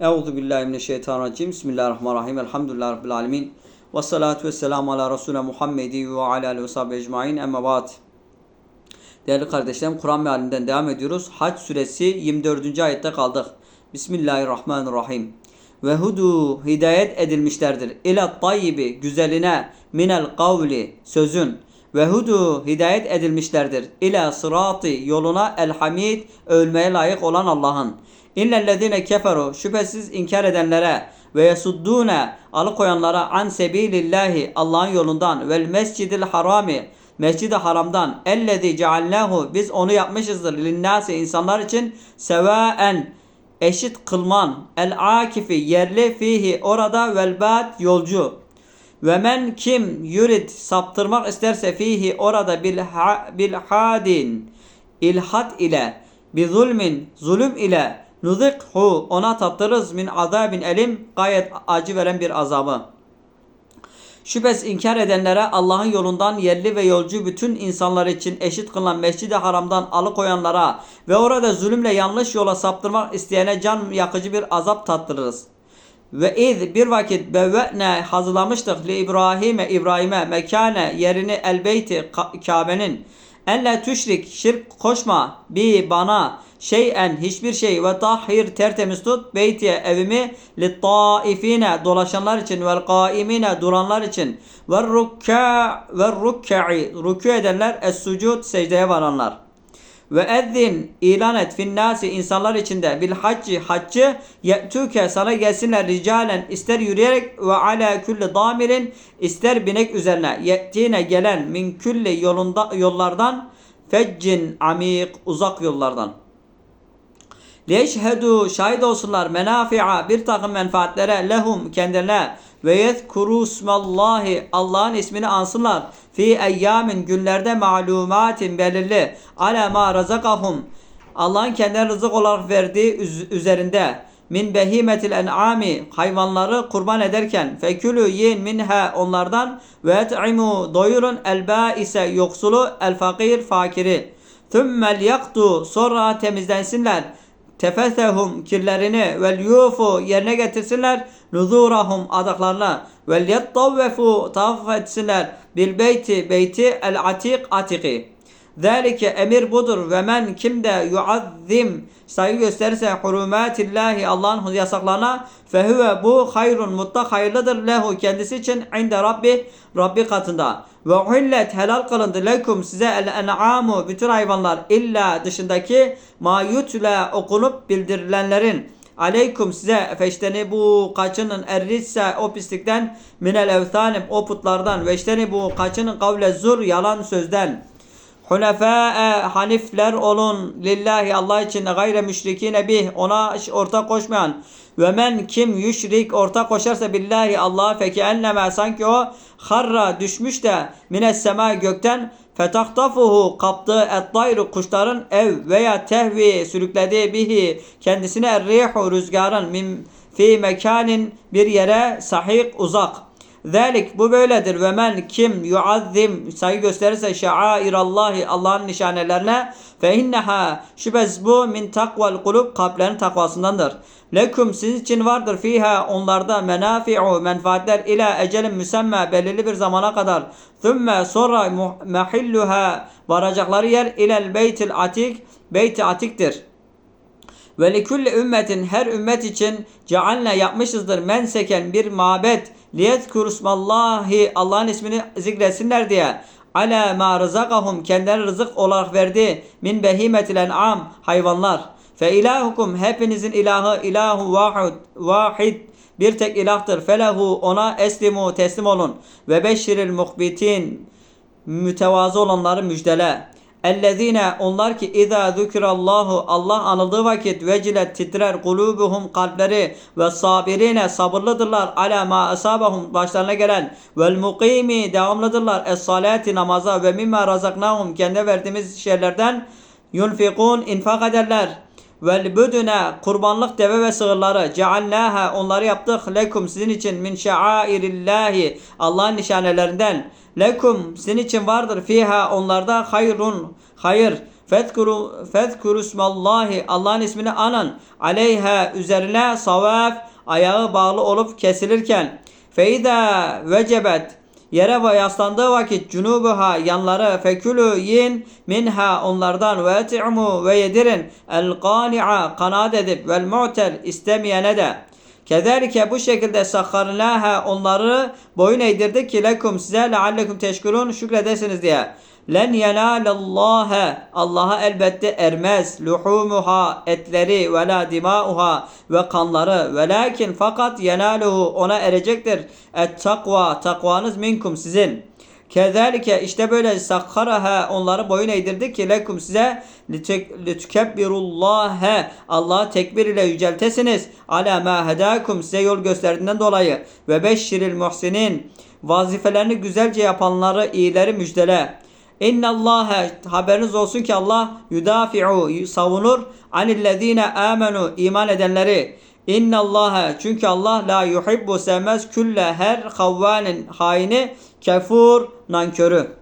Euzu billahi mineşşeytanirracim. Bismillahirrahmanirrahim. Elhamdülillahi rabbil alamin. Ve salatu vesselamu ala Resulü Muhammedi ve ala alihi ve sahbihi ecmaîn. Amma ba'd. Değerli kardeşlerim, Kur'an mealinden devam ediyoruz. Hac suresi 24. ayette kaldık. Bismillahirrahmanirrahim. Ve hudu hidayet edilmişlerdir. İla tayyibi güzeline minel kavli sözün. Ve hudu hidayet edilmişlerdir. İla sırati yoluna el hamid övülmeye layık olan Allah'ın. İllellezine keferu şüphesiz inkar edenlere ve yesuddune alıkoyanlara an sebilillahi Allah'ın yolundan vel mescidil harami Mescid-i Haram'dan ellezî cealnâhu biz onu yapmışızdır. Linnâsi insanlar için sevaen eşit kılman el akifi yerli fihi orada vel bad yolcu. Ve men kim yurid saptırmak isterse fihi orada bil, bil hadin ilhat ile bi zulmin zulüm ile nuzikhu ona tattırız min azabin elim gayet acı veren bir azabı. Şüphesiz inkar edenlere Allah'ın yolundan yerli ve yolcu bütün insanlar için eşit kılınan Mescid-i Haram'dan alıkoyanlara ve orada zulümle yanlış yola saptırmak isteyene can yakıcı bir azap tattırırız. Ve iz bir vakit bevve'ne hazırlamıştık li İbrahim'e İbrahim'e mekane yerini el beyti Kabe'nin Elle tüşrik şirk koşma bi bana şeyen hiçbir şey. Ve tahhir tertemiz tut beytiye evimi li taifine dolaşanlar için. Ve kaimine duranlar için. Ve rukka ve rukka'i rükû edenler es sucud secdeye varanlar. Ve ezzin ilan et finnasi insanlar içinde bil hacci haccı ye'tüke sana gelsinler ricalen ister yürüyerek ve ala külli damirin ister binek üzerine ye'tine gelen min külli yolunda, yollardan feccin amik uzak yollardan. Leşhedü şahit olsunlar menafi'a bir takım menfaatlere lehum kendilerine ve yezkuru smallahi Allah'ın ismini ansınlar. Fi eyyamin günlerde malumatin belirli. Ala ma razakahum. Allah'ın kendilerine rızık olarak verdiği üzerinde. Min behimetil en'ami hayvanları kurban ederken. Fekülü yiyin minha onlardan. Ve et'imu doyurun elba ise yoksulu el fakir fakiri. Thümmel yaktu sonra temizlensinler tefesehum kirlerini vel yufu yerine getirsinler nuzurahum adaklarına. Vel yettavvefu tavaf etsinler. Bil beyti beyti el atik atiki Zalike emir budur ve men kim de yuazzim saygı gösterirse hurumatillahi Allah'ın yasaklarına fehuve bu hayrun mutlak hayırlıdır lehu kendisi için inde Rabbi Rabbi katında. Ve uhillet helal kılındı lekum size el en'amu bütün hayvanlar illa dışındaki ma yutla okunup bildirilenlerin. Aleykum size feşteni bu kaçının errisse o pislikten minel evtanim o putlardan veşteni bu kaçının kavle zur yalan sözden Hunefâe hanifler olun lillahi Allah için gayre müşrikine bih ona ortak koşmayan. Ve men kim yüşrik ortak koşarsa billahi Allah feki enneme sanki o harra düşmüş de mines sema gökten fetahtafuhu kaptığı et kuşların ev veya tehvi sürüklediği bihi. Kendisine errihu rüzgarın min fi mekanin bir yere sahik uzak Zelik bu böyledir ve men kim yuazzim saygı gösterirse şairallahi Allah'ın nişanelerine fe inneha şüphesiz bu min takval kulub kalplerin takvasındandır. Lekum sizin için vardır fiha onlarda menafi'u menfaatler ila ecelin müsemme belirli bir zamana kadar. Thümme sonra mahilluha varacakları yer ilel beytil atik beyti atiktir. Ve likulli ümmetin her ümmet için cealne yapmışızdır menseken bir mabet liyezkurusmallahi Allah'ın ismini zikretsinler diye. ala ma rızakahum kendilerine rızık olarak verdi. min behimetil en'am hayvanlar. fe ilahukum hepinizin ilahı ilahu vahid vahid. Bir tek ilahtır. felehu ona eslimu teslim olun. ve beşiril muhbitin mütevazı olanları müjdele Ellezine onlar ki izâ zükrallahu Allah anıldığı vakit vecilet titrer kulubuhum kalpleri ve sabirine sabırlıdırlar. Ala ma asabahum başlarına gelen vel mukimi devamlıdırlar. Es namaza ve mimma razaknahum kendi verdiğimiz şeylerden yunfikun infak ederler vel büdüne kurbanlık deve ve sığırları cealnaha onları yaptık lekum sizin için min şairillahi Allah'ın nişanelerinden lekum sizin için vardır fiha onlarda hayrun hayır fezkuru ismallahi Allah'ın ismini anın. Aleyha üzerine savaf ayağı bağlı olup kesilirken. Feyda vecebet Yere yaslandığı vakit cunubuha yanları fekülü yin minha onlardan ve eti'mu ve yedirin el qani'a kanaat edip vel mu'ter istemeyene de. Kederike bu şekilde sakharnaha onları boyun eğdirdik ki lekum size leallekum teşkurun şükredesiniz diye. Len yenalallâhe Allah'a elbette ermez luhumuha etleri ve la dimauha ve kanları velakin fakat yenaluhu ona erecektir et takva takvanız minkum sizin. Kezalike işte böyle sakharaha onları boyun eğdirdik ki lekum size litükebbirullâhe Allah'ı tekbir ile yüceltesiniz. Ala ma hedakum size yol gösterdiğinden dolayı ve beşşiril muhsinin vazifelerini güzelce yapanları iyileri müjdele. İnna Allah haberiniz olsun ki Allah yudafi'u savunur anillezine amenu iman edenleri. İnna Allah çünkü Allah la yuhibbu sevmez külle her havvanin haini kefur nankörü.